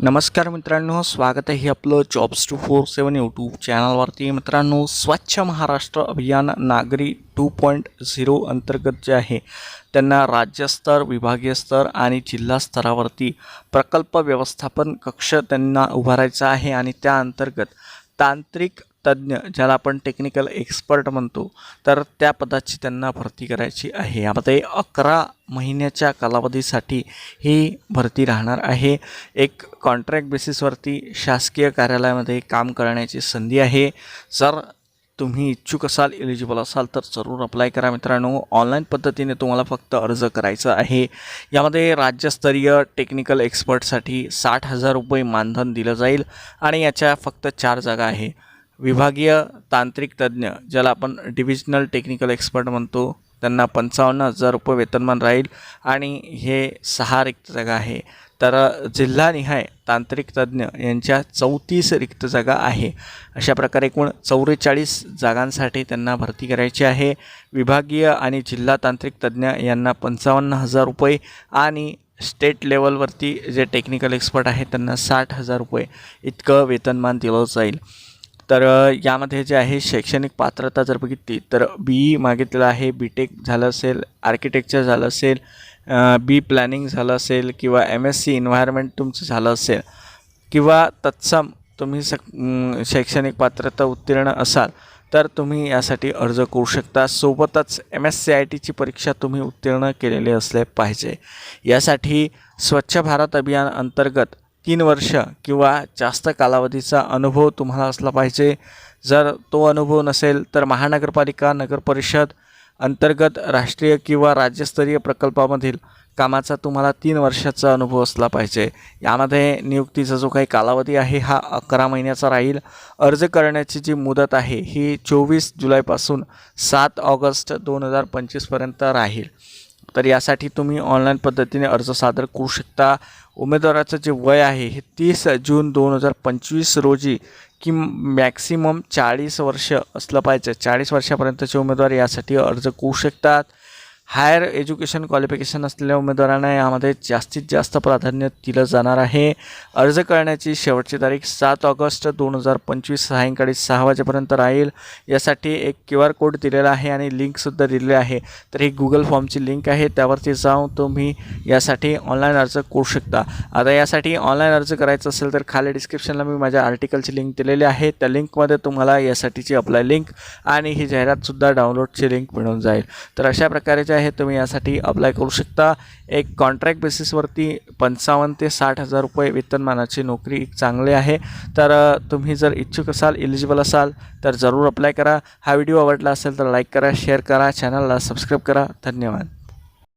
नमस्कार मित्रांनो स्वागत आहे आपलं jobs two four seven YouTube चॅनलवरती मित्रांनो स्वच्छ महाराष्ट्र अभियान नागरी टू पॉईंट झिरो अंतर्गत जे आहे त्यांना राज्यस्तर विभागीय स्तर आणि जिल्हा स्तरावरती प्रकल्प व्यवस्थापन कक्ष त्यांना उभारायचा आहे आणि त्या अंतर्गत तांत्रिक तज्ज्ञ ज्याला आपण टेक्निकल एक्सपर्ट म्हणतो तर त्या पदाची त्यांना भरती करायची आहे. यामध्ये अकरा महिन्याच्या कालावधीसाठी ही भरती राहणार आहे. एक कॉन्ट्रॅक्ट बेसिसवरती शासकीय कार्यालयामध्ये काम करण्याची संधी आहे. जर तुम्ही इच्छुक असाल एलिजिबल असाल तर जरूर अप्लाय करा मित्रांनो. ऑनलाईन पद्धतीने तुम्हाला फक्त अर्ज करायचा आहे. यामध्ये राज्यस्तरीय टेक्निकल एक्सपर्टसाठी साठ हजार रुपये मानधन दिलं जाईल आणि याच्या फक्त चार जागा आहे. विभागीय तांत्रिक तज्ज्ञ ज्याला आपण डिव्हिजनल टेक्निकल एक्सपर्ट म्हणतो त्यांना पंचावन्न हजार रुपये वेतनमान राहील आणि हे सहा रिक्त जागा आहे. तर जिल्हानिहाय तांत्रिक तज्ज्ञ यांच्या चौतीस रिक्त जागा आहे. अशा प्रकारे एकूण चौवेचाळीस जागांसाठी त्यांना भरती करायची आहे. विभागीय आणि जिल्हा तांत्रिक तज्ज्ञ यांना पंचावन्न हजार रुपये आणि स्टेट लेवलवरती जे टेक्निकल एक्सपर्ट आहेत त्यांना साठ हजार रुपये इतकं वेतनमान दिलं जाईल. तर यामध्ये जे आहे शैक्षणिक पात्रता जर बघितली तर बी ई मागितलेलं आहे बी टेक झालं असेल आर्किटेक्चर झालं असेल बी प्लॅनिंग झालं असेल किंवा एम एस सी इन्व्हायरमेंट तुमचं झालं असेल किंवा तत्सम तुम्ही सक शैक्षणिक पात्रता उत्तीर्ण असाल तर तुम्ही यासाठी अर्ज करू शकता. सोबतच एम एस सी आय टीची परीक्षा तुम्ही उत्तीर्ण केलेली असले पाहिजे. यासाठी स्वच्छ भारत अभियान अंतर्गत तीन वर्ष किंवा जास्त कालावधीचा अनुभव तुम्हाला असला पाहिजे. जर तो अनुभव नसेल तर महानगरपालिका नगरपरिषद अंतर्गत राष्ट्रीय किंवा राज्यस्तरीय प्रकल्पामधील कामाचा तुम्हाला तीन वर्षाचा अनुभव असला पाहिजे. यामध्ये नियुक्तीचा जो काही कालावधी आहे हा अकरा महिन्याचा राहील. अर्ज करण्याची जी मुदत आहे ही चोवीस जुलैपासून सात ऑगस्ट दोन हजार पंचवीसपर्यंत राहील. तर यासाठी तुम्ही ऑनलाईन पद्धतीने अर्ज सादर करू शकता. उमेदवाराचं जे वय आहे हे तीस जून दोन हजार पंचवीस रोजी की मॅक्सिमम चाळीस वर्ष असलं पाहिजे. चाळीस वर्षापर्यंतचे उमेदवार यासाठी अर्ज करू शकतात. हायर एज्युकेशन क्वालिफिकेशन असलेल्या उमेदवारांना यामध्ये जास्तीत जास्त प्राधान्य दिलं जाणार आहे. अर्ज करण्याची शेवटची तारीख सात ऑगस्ट दोन हजार पंचवीस सायंकाळी सहा वाजेपर्यंत राहील. यासाठी एक क्यू आर कोड दिलेला आहे आणि लिंकसुद्धा दिलेली आहे. तर ही गुगल फॉर्मची लिंक आहे त्यावरती जाऊन तुम्ही यासाठी ऑनलाईन अर्ज करू शकता. आता यासाठी ऑनलाईन अर्ज करायचा असेल तर खाली डिस्क्रिप्शनला मी माझ्या आर्टिकलची लिंक दिलेली आहे. त्या लिंकमध्ये तुम्हाला यासाठीची अप्लाय लिंक आणि ही जाहिरातसुद्धा डाउनलोडची लिंक मिळून जाईल. तर अशा प्रकारेच्या आहे तुम्ही यासाठी अप्लाय करू शकता. एक कॉन्ट्रॅक्ट बेसिसवरती पंचावन्न ते साठ हजार रुपये वेतनमानाची नोकरी एक चांगली आहे. तर तुम्ही जर इच्छुक असाल एलिजिबल असाल तर जरूर अप्लाय करा. हा व्हिडिओ आवडला असेल तर लाईक करा शेअर करा. चॅनलला सबस्क्राईब करा. धन्यवाद.